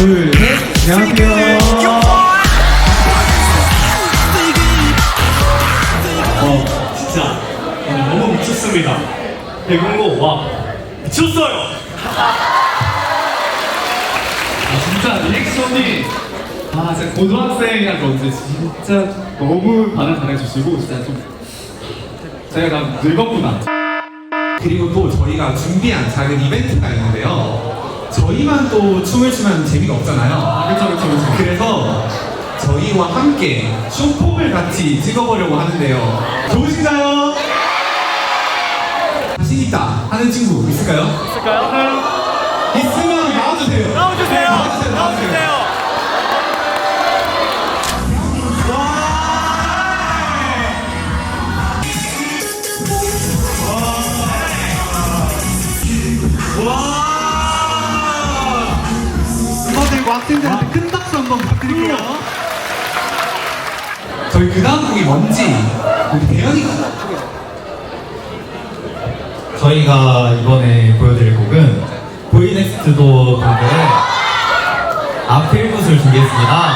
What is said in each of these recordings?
안녕하세요. 어, 진짜 너무 미쳤습니다. 대공고 와 미쳤어요. 아, 진짜 리액션이 아 진짜 고등학생이라 그런지 진짜 너무 반응 잘해주시고 진짜 좀 제가 나 늙었구나 그리고 또 저희가 준비한 작은 이벤트가 있는데요. 저희만 또 춤을 추면 재미가 없잖아요. 그쵸 그쵸 그쵸 그래서 저희와 함께 쇼폼을 같이 찍어보려고 하는데요. 좋으신가요? 자신 있다 하는 친구 있을까요? 있을까요? 나와주세요. 학생들한테 큰 박수 한번 부탁드릴게요 저희 그 다음 곡이 뭔지 우리 대현이가 저희가 이번에 보여드릴 곡은 보이넥스트도 분들의 아필굿을 준비했습니다.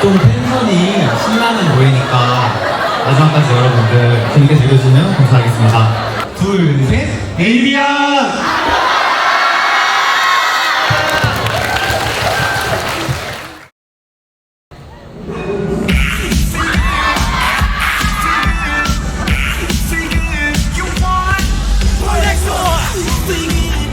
좀 텐션이 신나는 노래니까 마지막까지 여러분들 재밌게 즐겨주시면 감사하겠습니다. 둘, 셋. 에이비안! singing.